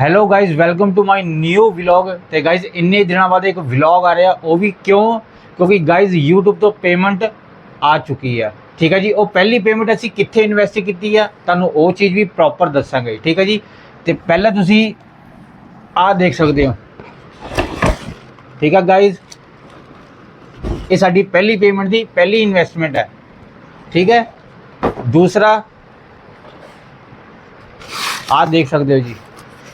Hello guys welcome to my new vlog ਤੇ guys ਇੰਨੇ ਦਿਨਾਂ ਬਾਅਦ ਇੱਕ ਵਲੌਗ ਆ ਰਿਹਾ, ਉਹ ਵੀ ਕਿਉਂ? ਕਿਉਂਕਿ ਗਾਇਜ਼ YouTube ਤੋਂ ਪੇਮੈਂਟ ਆ ਚੁੱਕੀ ਆ। ਠੀਕ ਹੈ ਜੀ? ਉਹ ਪਹਿਲੀ ਪੇਮੈਂਟ ਅਸੀਂ ਕਿੱਥੇ ਇਨਵੈਸਟ ਕੀਤੀ ਆ? ਤੁਹਾਨੂੰ ਉਹ ਚੀਜ਼ ਵੀ ਪ੍ਰੋਪਰ ਦੱਸਾਂਗੇ। ਠੀਕ ਹੈ ਜੀ? ਤੇ ਪਹਿਲਾਂ ਤੁਸੀਂ ਆਹ ਦੇਖ ਸਕਦੇ ਹੋ। ਠੀਕ ਹੈ ਗਾਇਜ਼ ਇਹ ਸਾਡੀ ਪਹਿਲੀ ਪੇਮੈਂਟ ਦੀ ਪਹਿਲੀ ਇਨਵੈਸਟਮੈਂਟ ਹੈ ਠੀਕ ਹੈ ਦੂਸਰਾ, ਆਹ ਦੇਖ ਸਕਦੇ ਹੋ ਜੀ।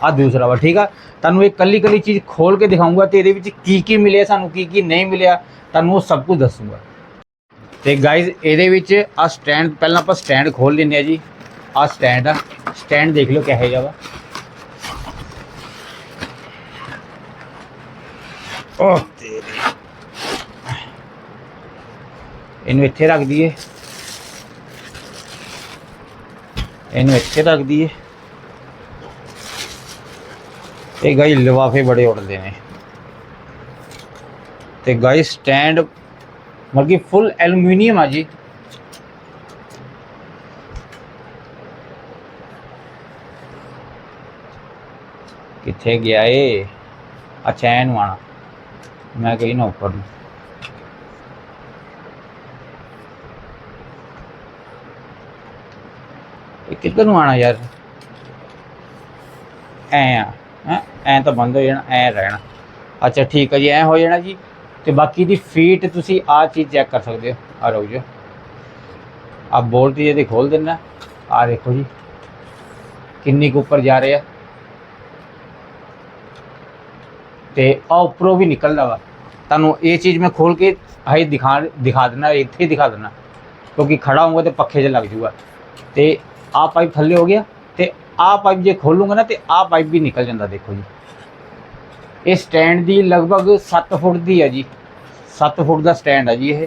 ਆ ਦੂਸਰਾ ਵਾ ਠੀਕ ਆ ਤੁਹਾਨੂੰ ਇਹ ਕੱਲੀ ਕੱਲੀ ਚੀਜ਼ ਖੋਲ ਕੇ ਦਿਖਾਉਂਗਾ ਤੇ ਇਹਦੇ ਵਿੱਚ ਕੀ ਕੀ ਮਿਲਿਆ ਸਾਨੂੰ ਕੀ ਕੀ ਨਹੀਂ ਮਿਲਿਆ ਤੁਹਾਨੂੰ ਉਹ ਸਭ ਕੁਝ ਦੱਸੂਗਾ ਤੇ ਗਾਇਜ਼ ਇਹਦੇ ਵਿੱਚ ਆ ਸਟੈਂਡ ਪਹਿਲਾਂ ਆਪਾਂ ਸਟੈਂਡ ਖੋਲ ਲੈਂਦੇ ਆ ਜੀ ਆ ਸਟੈਂਡ ਆ ਸਟੈਂਡ ਦੇਖ ਲਓ ਕਿਹੋ ਜਿਹਾ ਵਾ ਓਹ ਤੇਰੇ ਇਹਨੂੰ ਇੱਥੇ ਰੱਖ ਦਈਏ ਇਹਨੂੰ ਇੱਥੇ ਰੱਖ ਦਈਏ ਤੇ ਗਾਈ ਲਿਫਾਫੇ ਬੜੇ ਉੱਡਦੇ ਨੇ। ਤੇ ਗਾਈ ਸਟੈਂਡ ਮਤਲਬ ਕਿ ਫੁੱਲ ਐਲੂਮੀਨੀਅਮ ਆ ਜੀ। ਕਿੱਥੇ ਗਿਆ ਏ? ਅੱਛਾ ਐਨ ਆਣਾ ਮੈਂ ਕਹੀ ਨਾ ਉੱਪਰ ਨੂੰ। ਇਹ ਕਿੱਧਰ ਨੂੰ ਆਣਾ ਯਾਰ? ਐ ਆ। ਹੈਂ? ਐਂ ਤਾਂ ਬੰਦ ਹੋ ਜਾਣਾ, ਐ ਰਹਿਣਾ। ਅੱਛਾ, ਠੀਕ ਹੈ ਜੀ, ਐ ਹੋ ਜਾਣਾ ਜੀ। ਤੇ ਬਾਕੀ ਦੀ ਫੀਟ ਤੁਸੀਂ ਆ ਚੀਜ਼ ਚੈੱਕ ਕਰ ਸਕਦੇ ਹੋ। ਆ ਰੋ ਜੋ ਆ ਬੋਲਟ ਜਿਹਦੇ ਖੋਲ ਦੇਣਾ ਆ ਦੇਖੋ ਜੀ, ਕਿੰਨੀ ਕੁ ਉੱਪਰ ਜਾ ਰਿਹਾ। ਤੇ ਆ ਉੱਪਰੋਂ ਵੀ ਨਿਕਲਦਾ ਵਾ। ਤੁਹਾਨੂੰ ਇਹ ਚੀਜ਼ ਮੈਂ ਖੋਲ ਕੇ ਹਾਈ ਦਿਖਾ ਦਿਖਾ ਦੇਣਾ ਇੱਥੇ ਹੀ ਦਿਖਾ ਦੇਣਾ ਕਿਉਂਕਿ ਖੜਾ ਹੋਊਗਾ ਤੇ ਪੱਖੇ 'ਚ ਲੱਗ ਜੂਗਾ ਤੇ ਆ ਪਾਈਪ ਥੱਲੇ ਹੋ ਗਿਆ। ਆ ਪਾਈਪ ਜੇ ਖੋਲੂੰਗਾ ਨਾ ਤੇ ਆ ਪਾਈਪ ਵੀ ਨਿਕਲ ਜਾਂਦਾ ਦੇਖੋ ਜੀ। ਇਹ ਸਟੈਂਡ ਦੀ ਲਗਭਗ 7 ਫੁੱਟ ਦੀ ਹੈ ਜੀ। 7 ਫੁੱਟ ਦਾ ਸਟੈਂਡ ਹੈ ਜੀ ਇਹ।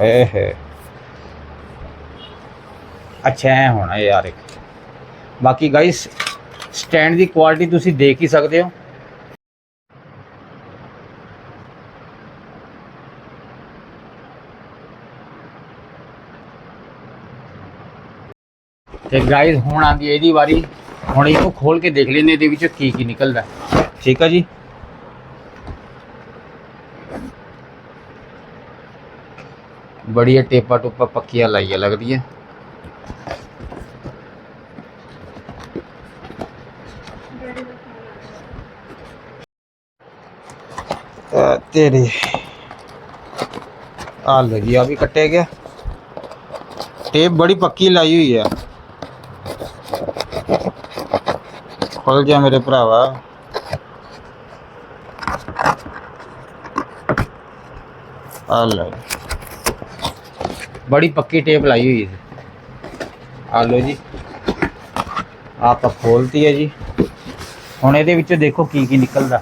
ਇਹ ਅੱਛਾ, ਐ ਹੋਣਾ ਯਾਰ ਇੱਕ। ਬਾਕੀ ਗਾਇਸ ਸਟੈਂਡ ਦੀ ਕੁਆਲਿਟੀ ਤੁਸੀਂ ਦੇਖ ਹੀ ਸਕਦੇ ਹੋ। ਤੇ ਗਾਇਸ ਹੁਣ ਆਂਦੀ ਇਹਦੀ ਵਾਰੀ। ਹੁਣ ਇਹਨੂੰ ਖੋਲ ਕੇ ਦੇਖ ਲੈਨੇ ਇਹਦੇ ਵਿੱਚੋਂ ਕੀ ਕੀ ਨਿਕਲਦਾ ਠੀਕ ਆ ਜੀ। ਬੜੀਆ ਟੇਪਾ ਟੁਪਾ ਪੱਕੀਆਂ ਲਾਈਆਂ ਲੱਗਦੀਆਂ। ਅਹ ਤੇਰੇ ਆ ਲਗੀ ਆ ਵੀ ਕੱਟਿਆ ਗਿਆ। ਟੇਪ ਬੜੀ ਪੱਕੀ ਲਾਈ ਹੋਈ ਆ। ਖੁੱਲ ਜਾ ਮੇਰੇ ਭਰਾਵਾ ਆ ਲੈ ਬੜੀ ਪੱਕੀ ਟੇਪ ਲਾਈ ਹੋਈ ਹੈ ਆ ਲੋ ਜੀ ਆਪਾਂ ਖੋਲਤੀ ਹੈ ਜੀ ਹੁਣ ਇਹਦੇ ਵਿੱਚੋਂ ਦੇਖੋ ਕੀ ਕੀ ਨਿਕਲਦਾ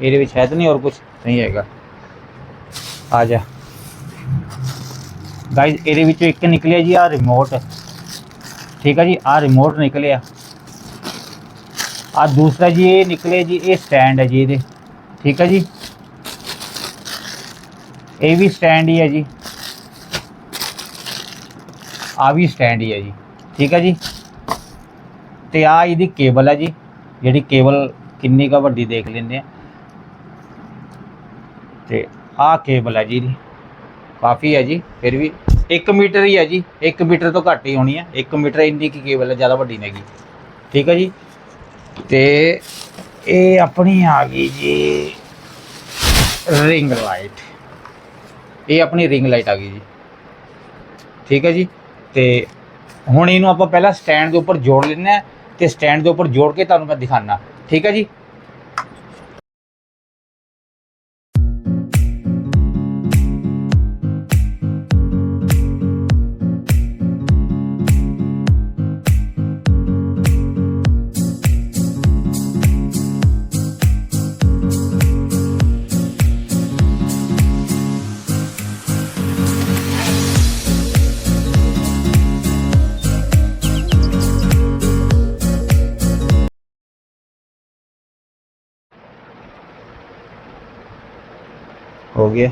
ਇਹਦੇ ਵਿੱਚ ਹੈ ਤਾਂ ਨਹੀਂ ਹੋਰ ਕੁਝ ਨਹੀਂ ਹੈਗਾ ਆ ਜਾ ਗਾਇਜ਼ ਇਹਦੇ ਵਿੱਚੋਂ ਇੱਕ ਨਿਕਲਿਆ ਜੀ ਆ ਰਿਮੋਟ ਠੀਕ ਹੈ ਜੀ ਆ ਰਿਮੋਟ ਨਿਕਲਿਆ। ਆ ਦੂਸਰਾ ਜੀ, ਇਹ ਨਿਕਲੇ ਜੀ, ਇਹ ਸਟੈਂਡ ਹੈ ਜੀ ਇਹਦੇ। ਠੀਕ ਹੈ ਜੀ। ਇਹ ਵੀ ਸਟੈਂਡ ਹੀ ਹੈ ਜੀ। ਆ ਵੀ ਸਟੈਂਡ ਹੀ ਹੈ ਜੀ। ਠੀਕ ਹੈ ਜੀ। ਤੇ ਆ ਇਹਦੀ ਕੇਬਲ ਹੈ ਜੀ, ਜਿਹੜੀ ਕੇਬਲ ਕਿੰਨੀ ਕਾ ਵੱਡੀ ਦੇਖ ਲੈਂਦੇ ਆ। ਤੇ ਆ ਕੇਬਲ ਹੈ ਜੀ ਇਹਦੀ। ਕਾਫੀ ਹੈ ਜੀ, ਫਿਰ ਵੀ 1 ਮੀਟਰ ਹੀ ਹੈ ਜੀ 1 ਮੀਟਰ ਤੋਂ ਘੱਟ ਹੀ ਹੋਣੀ ਹੈ 1 ਮੀਟਰ ਇੰਨੀ ਕੀ ਕੇਬਲ ਹੈ, ਜ਼ਿਆਦਾ ਵੱਡੀ ਨਹੀਂ ਹੈਗੀ। ਠੀਕ ਹੈ ਜੀ? ਤੇ ਇਹ ਆਪਣੀ ਆ ਗਈ ਜੀ ਰਿੰਗ ਲਾਈਟ ਇਹ ਆਪਣੀ ਰਿੰਗ ਲਾਈਟ ਆ ਗਈ ਜੀ। ਠੀਕ ਹੈ ਜੀ? ਤੇ ਹੁਣ ਇਹਨੂੰ ਆਪਾਂ ਪਹਿਲਾਂ ਸਟੈਂਡ ਦੇ ਉੱਪਰ ਜੋੜ ਲੈਣਾ ਹੈ, ਤੇ ਸਟੈਂਡ ਦੇ ਉੱਪਰ ਜੋੜ ਕੇ ਤੁਹਾਨੂੰ ਮੈਂ ਦਿਖਾਣਾ ਠੀਕ ਹੈ ਜੀ? हो गया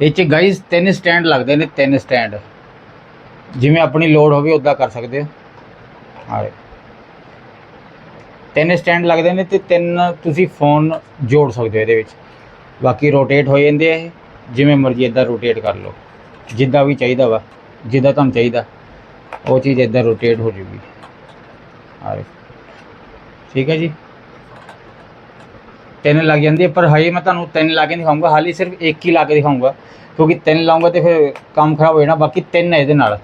ਇਹ ਚ ਤਿੰਨ ਸਟੈਂਡ ਲੱਗਦੇ ਨੇ, ਤਿੰਨ ਸਟੈਂਡ ਜਿਵੇਂ ਆਪਣੀ ਲੋਡ ਹੋਵੇ ਉਦਾਂ ਕਰ ਸਕਦੇ ਹੋ ਆਰੇ ਤਿੰਨ ਸਟੈਂਡ ਲੱਗਦੇ ਨੇ ਤੇ ਤਿੰਨ ਤੁਸੀਂ ਫੋਨ ਜੋੜ ਸਕਦੇ ਹੋ ਇਹਦੇ ਵਿੱਚ। ਬਾਕੀ ਰੋਟੇਟ ਹੋ ਜਾਂਦੇ ਆ ਜਿਵੇਂ ਮਰਜ਼ੀ ਇਦਾਂ ਰੋਟੇਟ ਕਰ ਲਓ। ਜਿੱਦਾਂ ਵੀ ਚਾਹੀਦਾ ਵਾ। ਜਿੱਦਾਂ ਤੁਹਾਨੂੰ ਚਾਹੀਦਾ। ਉਹ ਚੀਜ਼ ਇਦਾਂ ਰੋਟੇਟ ਹੋ ਜੂਗੀ ਆਏ ਠੀਕ ਹੈ ਜੀ। ਤਿੰਨ ਲੱਗ ਜਾਂਦੀ ਹੈ, ਪਰ ਹਜੇ ਮੈਂ ਤੁਹਾਨੂੰ ਤਿੰਨ ਲਾ ਕੇ ਦਿਖਾਊਂਗਾ। ਹਾਲੀ ਸਿਰਫ ਇੱਕ ਹੀ ਲਾ ਕੇ ਦਿਖਾਊਂਗਾ, ਕਿਉਂਕਿ ਤਿੰਨ ਲਾਉਂਗਾ ਤੇ ਫਿਰ ਕੰਮ ਖਰਾਬ ਹੋ ਜਾਣਾ। ਬਾਕੀ ਤਿੰਨ ਹੈ ਇਹਦੇ ਨਾਲ।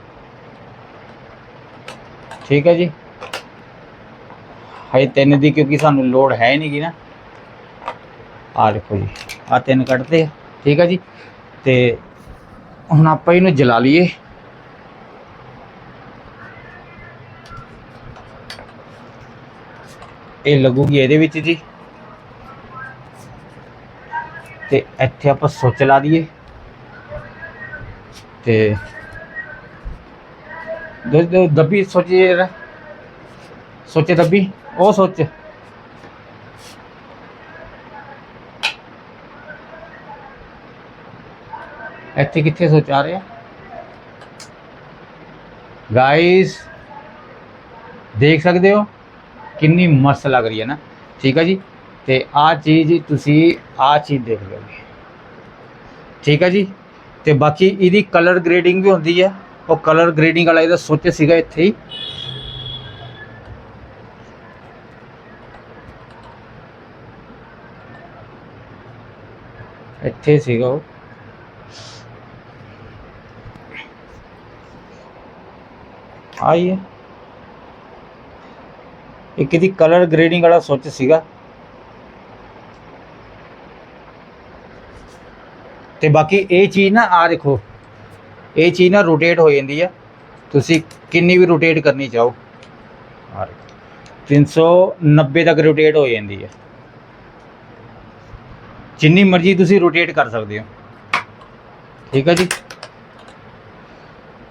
ਠੀਕ ਹੈ ਜੀ। ਹਜੇ ਤਿੰਨ ਦੀ ਕਿਉਂਕਿ ਸਾਨੂੰ ਲੋਡ ਹੈ ਹੀ ਨਹੀਂ ਗੀ ਨਾ। ਆ ਦੇਖੋ ਜੀ। ਆ ਤਿੰਨ ਕੱਢਦੇ ਆ। ਠੀਕ ਹੈ ਜੀ। ਤੇ ਹੁਣ ਆਪਾਂ ਇਹਨੂੰ ਜਲਾ ਲਈਏ। ਇਹ ਲੱਗੂਗੀ ਇਹਦੇ ਵਿੱਚ ਜੀ। ਤੇ ਇੱਥੇ ਆਪਾਂ ਸੁੱਚ ਲਾ ਦਈਏ। ਤੇ ਦ- ਦ- ਦੱਬੀ ਸੋਚੇ ਜਰਾ ਸੋਚੇ ਦੱਬੀ, ਉਹ ਸੋਚ। ਇੱਥੇ ਕਿੱਥੇ ਸੋਚ ਆ ਰਿਹਾ? ਗਾਇਸ ਦੇਖ ਸਕਦੇ ਹੋ? ਕਿੰਨੀ ਮਸਤ ਲੱਗ ਰਹੀ ਹੈ ਨਾ। ਠੀਕ ਹੈ ਜੀ? ਤੇ ਆ ਚੀਜ਼ ਤੁਸੀਂ ਆ ਚੀਜ਼ ਦੇਖ ਲਓਗੇ ਠੀਕ ਹੈ ਜੀ? ਤੇ ਬਾਕੀ ਇਹਦੀ ਕਲਰ ਗ੍ਰੇਡਿੰਗ ਵੀ ਹੁੰਦੀ ਹੈ। ਉਹ ਕਲਰ ਗ੍ਰੇਡਿੰਗ ਵਾਲਾ ਇਹਦਾ ਸੁੱਚ ਸੀਗਾ ਇੱਥੇ ਹੀ। ਇੱਥੇ ਸੀਗਾ ਉਹ। ਆਈਏ ਇੱਕ ਇਹਦੀ ਕਲਰ ਗ੍ਰੇਡਿੰਗ ਵਾਲਾ ਸੁੱਚ ਸੀਗਾ। ਤੇ ਬਾਕੀ ਇਹ ਚੀਜ਼ ਨਾ ਆ ਦੇਖੋ, ਇਹ ਚੀਜ਼ ਨਾ ਰੋਟੇਟ ਹੋ ਜਾਂਦੀ ਆ। ਤੁਸੀਂ ਕਿੰਨੀ ਵੀ ਰੋਟੇਟ ਕਰਨੀ ਚਾਹੋ। ਆ ਦੇਖੋ 390 ਤੱਕ ਰੋਟੇਟ ਹੋ ਜਾਂਦੀ ਹੈ ਜਿੰਨੀ ਮਰਜ਼ੀ ਤੁਸੀਂ ਰੋਟੇਟ ਕਰ ਸਕਦੇ ਹੋ। ਠੀਕ ਹੈ ਜੀ।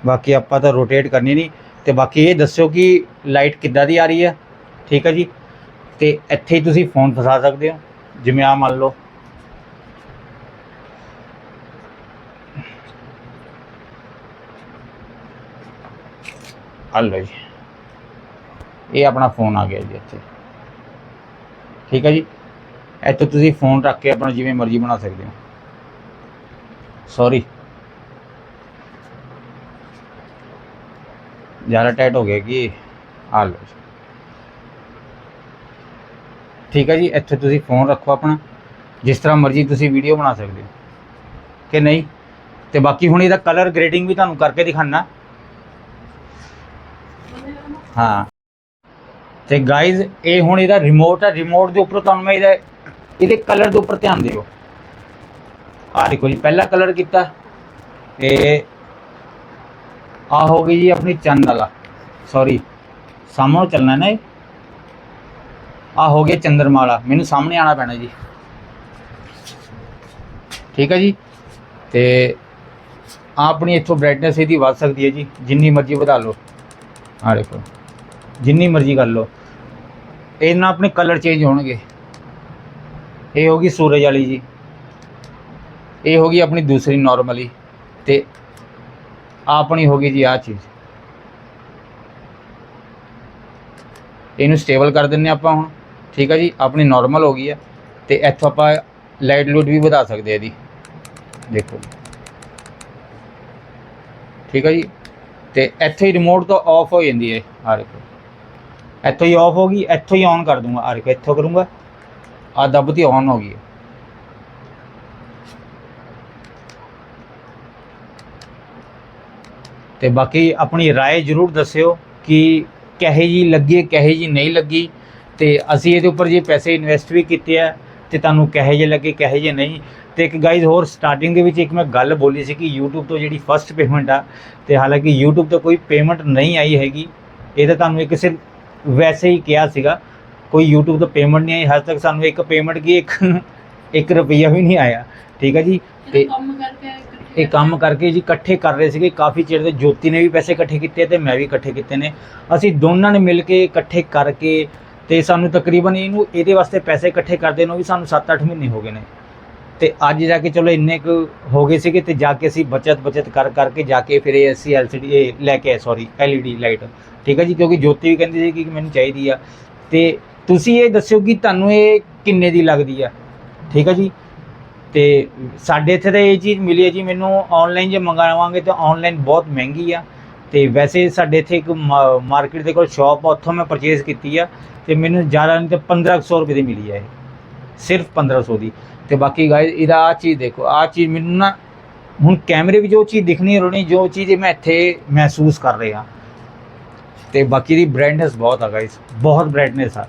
ਬਾਕੀ ਆਪਾਂ ਤਾਂ ਰੋਟੇਟ ਕਰਨੀ ਨਹੀਂ। ਤੇ ਬਾਕੀ ਇਹ ਦੱਸੋ ਕਿ ਲਾਈਟ ਕਿੱਦਾਂ ਦੀ ਆ ਰਹੀ ਹੈ ਠੀਕ ਹੈ ਜੀ? ਤੇ ਇੱਥੇ ਹੀ ਤੁਸੀਂ ਫੋਨ ਫਸਾ ਸਕਦੇ ਹੋ, ਜਿਵੇਂ ਆ ਮੰਨ ਲਓ। ਆ ਲਓ ਜੀ। ਇਹ ਆਪਣਾ ਫੋਨ ਆ ਗਿਆ ਜੀ ਇੱਥੇ। ਠੀਕ ਹੈ ਜੀ? ਇੱਥੇ ਤੁਸੀਂ ਫੋਨ ਰੱਖ ਕੇ ਆਪਣਾ ਜਿਵੇਂ ਮਰਜ਼ੀ ਬਣਾ ਸਕਦੇ ਹੋ। ਸੌਰੀ ਜ਼ਿਆਦਾ ਟਾਈਟ ਹੋ ਗਿਆ ਕਿ ਆ ਲਓ ਜੀ। ਠੀਕ ਹੈ ਜੀ, ਇੱਥੇ ਤੁਸੀਂ ਫੋਨ ਰੱਖੋ ਆਪਣਾ, ਜਿਸ ਤਰ੍ਹਾਂ ਮਰਜ਼ੀ ਤੁਸੀਂ ਵੀਡੀਓ ਬਣਾ ਸਕਦੇ ਹੋ। ਕਿ ਨਹੀਂ? ਤੇ ਬਾਕੀ ਹੁਣ ਇਹਦਾ ਕਲਰ ਗ੍ਰੇਡਿੰਗ ਵੀ ਤੁਹਾਨੂੰ ਕਰਕੇ ਦਿਖਾਣਾ ਹਾਂ। ਤੇ ਗਾਇਜ਼ ਇਹ ਹੁਣ ਇਹਦਾ ਰਿਮੋਟ ਹੈ ਰਿਮੋਟ ਦੇ ਉੱਪਰ ਤੁਹਾਨੂੰ ਮੈਂ ਇਹਦਾ, ਇਹਦੇ ਕਲਰ ਦੇ ਉੱਪਰ ਧਿਆਨ ਦਿਓ। ਆ ਦੇਖੋ ਜੀ, ਪਹਿਲਾ ਕਲਰ ਕੀਤਾ। ਇਹ ਆ ਹੋ ਗਈ ਜੀ ਆਪਣੀ ਚੰਨ ਵਾਲਾ। ਸੌਰੀ ਸਾਹਮਣੇ ਚੱਲਣਾ ਨਾ ਇਹ। ਆ ਹੋ ਗਿਆ ਚੰਦਰਮਾਲਾ। ਮੈਨੂੰ ਸਾਹਮਣੇ ਆਣਾ ਪੈਣਾ ਜੀ। ਠੀਕ ਹੈ ਜੀ? ਤੇ ਆਹ ਆਪਣੀ ਇੱਥੋਂ ਬ੍ਰਾਈਟਨੈਸ ਇਹਦੀ ਵੱਧ ਸਕਦੀ ਹੈ ਜੀ। ਜਿੰਨੀ ਮਰਜ਼ੀ ਵਧਾ ਲਓ। ਆ ਦੇਖੋ। ਜਿੰਨੀ ਮਰਜ਼ੀ ਕਰ ਲਓ। ਇਹ ਨਾਲ ਆਪਣੇ ਕਲਰ ਚੇਂਜ ਹੋਣਗੇ। ਇਹ ਹੋਗੀ ਸੂਰਜ ਵਾਲੀ ਜੀ। ਇਹ ਹੋਗੀ ਆਪਣੀ ਦੂਸਰੀ ਨਾਰਮਲੀ ਤੇ ਆਹ ਆਪਣੀ ਹੋਗੀ ਜੀ ਆਹ ਚੀਜ਼। ਇਹਨੂੰ ਸਟੇਬਲ ਕਰ ਦਿੰਨੇ ਆਪਾਂ ਹੁਣ। ਠੀਕ ਹੈ ਜੀ ਆਪਣੀ ਨਾਰਮਲ ਹੋ ਗਈ ਹੈ ਤੇ ਇੱਥੋਂ ਆਪਾਂ ਲਾਈਟ ਲੂਟ ਵੀ ਵਧਾ ਸਕਦੇ ਆ ਇਹਦੀ ਦੇਖੋ ਠੀਕ ਹੈ ਜੀ ਤੇ ਇੱਥੇ ਹੀ ਰਿਮੋਟ ਤੋਂ ਆਫ ਹੋ ਜਾਂਦੀ ਹੈ ਆ ਦੇਖੋ ਇੱਥੋਂ ਹੀ ਆਫ ਹੋ ਗਈ ਇੱਥੋਂ ਹੀ ਔਨ ਕਰ ਦੂੰਗਾ ਆ ਦੇਖੋ ਇੱਥੋਂ ਕਰੂੰਗਾ ਆ ਦੱਬਤੀ ਔਨ ਹੋ ਗਈ ਹੈ ਤੇ ਬਾਕੀ ਆਪਣੀ رائے ਜਰੂਰ ਦੱਸਿਓ ਕਿ ਕਹੇ ਜੀ ਲੱਗੀ ਕਹੇ ਜੀ ਨਹੀਂ ਲੱਗੀ ਤੇ ਅਸੀਂ ਇਹਦੇ ਉੱਪਰ ਜੇ ਪੈਸੇ ਇਨਵੈਸਟ ਵੀ ਕੀਤੇ ਆ ਤੇ ਤੁਹਾਨੂੰ ਕਹੇ ਜੇ ਲੱਗੇ ਕਹੇ ਜੇ ਨਹੀਂ ਤੇ ਇੱਕ ਗਾਈਜ਼ ਹੋਰ ਸਟਾਰਟਿੰਗ ਦੇ ਵਿੱਚ ਇੱਕ ਮੈਂ ਗੱਲ ਬੋਲੀ ਸੀ ਕਿ YouTube ਤੋਂ ਜਿਹੜੀ ਫਸਟ ਪੇਮੈਂਟ ਆ ਤੇ ਹਾਲਾਂਕਿ YouTube ਤੋਂ ਕੋਈ ਪੇਮੈਂਟ ਨਹੀਂ ਆਈ ਹੈਗੀ ਇਹ ਤਾਂ ਤੁਹਾਨੂੰ ਇੱਕ ਸਿਰਫ ਵੈਸੇ ਹੀ ਕਿਹਾ ਸੀਗਾ ਕੋਈ YouTube ਤੋਂ ਪੇਮੈਂਟ ਨਹੀਂ ਆਈ ਹਜੇ ਤੱਕ ਸਾਨੂੰ ਇੱਕ ਪੇਮੈਂਟ ਕੀ ਇੱਕ ਇੱਕ ਰੁਪਈਆ ਵੀ ਨਹੀਂ ਆਇਆ ਠੀਕ ਹੈ ਜੀ? ਤੇ ਕੰਮ ਕਰਕੇ ਇਕੱਠੇ ਇਹ ਕੰਮ ਕਰਕੇ ਜੀ ਇਕੱਠੇ ਕਰ ਰਹੇ ਸੀਗੇ ਕਾਫੀ ਚਿਰ ਦੇ ਜੋਤੀ ਨੇ ਵੀ ਪੈਸੇ ਇਕੱਠੇ ਕੀਤੇ ਤੇ ਮੈਂ ਵੀ ਇਕੱਠੇ ਕੀਤੇ ਨੇ ਅਸੀਂ ਦੋਨਾਂ ਨੇ ਮਿਲ ਕੇ ਇਕੱਠੇ ਕਰਕੇ ਤੇ ਸਾਨੂੰ ਤਕਰੀਬਨ ਇਹਨੂੰ ਇਹਦੇ ਵਾਸਤੇ ਪੈਸੇ ਇਕੱਠੇ ਕਰਦੇ ਨੂੰ ਵੀ ਸਾਨੂੰ 7-8 ਮਹੀਨੇ ਹੋ ਗਏ ਨੇ। ਤੇ ਅੱਜ ਜਾ ਕੇ ਚਲੋ ਇੰਨੇ ਕੁ ਹੋ ਗਏ ਸੀਗੇ ਤੇ ਜਾ ਕੇ ਅਸੀਂ ਬਚਤ ਬਚਤ ਕਰ ਕਰਕੇ ਜਾ ਕੇ ਫਿਰ ਇਹ ਅਸੀਂ LCD ਇਹ ਲੈ ਕੇ ਆਏ ਸੌਰੀ LED ਲਾਈਟ ਠੀਕ ਹੈ ਜੀ, ਕਿਉਂਕਿ ਜੋਤੀ ਵੀ ਕਹਿੰਦੀ ਸੀ ਕਿ ਮੈਨੂੰ ਚਾਹੀਦੀ ਆ। ਤੇ ਤੁਸੀਂ ਇਹ ਦੱਸਿਓ ਕਿ ਤੁਹਾਨੂੰ ਇਹ ਕਿੰਨੇ ਦੀ ਲੱਗਦੀ ਆ? ਠੀਕ ਹੈ ਜੀ? ਤੇ ਸਾਡੇ ਇੱਥੇ ਤਾਂ ਇਹ ਚੀਜ਼ ਮਿਲੀ ਹੈ ਜੀ, ਮੈਨੂੰ ਆਨਲਾਈਨ ਜੇ ਮੰਗਾਵਾਂਗੇ ਤਾਂ ਆਨਲਾਈਨ ਬਹੁਤ ਮਹਿੰਗੀ ਆ। ਤੇ ਵੈਸੇ ਸਾਡੇ ਇੱਥੇ ਇੱਕ ਮਾਰਕੀਟ ਦੇ ਕੋਲ ਸ਼ਾਪ ਆ, ਉੱਥੋਂ ਮੈਂ ਪਰਚੇਸ ਕੀਤੀ ਆ ਤੇ ਮੈਨੂੰ ਜ਼ਿਆਦਾ ਨਹੀਂ ਤੇ 1500 ਰੁਪਏ ਦੀ ਮਿਲੀ ਆ ਇਹ। ਸਿਰਫ 1500 ਦੀ। ਤੇ ਬਾਕੀ ਗਾਇਸ ਇਹਦਾ ਆ ਚੀਜ਼ ਦੇਖੋ ਆ ਚੀਜ਼ ਮੈਨੂੰ ਨਾ ਹੁਣ ਕੈਮਰੇ ਵਿੱਚ ਜੋ ਚੀਜ਼ ਦਿਖਣੀ ਰੋਣੀ, ਜੋ ਚੀਜ਼ ਮੈਂ ਇੱਥੇ ਮਹਿਸੂਸ ਕਰ ਰਿਹਾ। ਤੇ ਬਾਕੀ ਦੀ ਬ੍ਰਾਈਟਨੈਸ ਬਹੁਤ ਆ ਗਾਇਸ ਬਹੁਤ ਬ੍ਰਾਈਟਨੈਸ ਆ।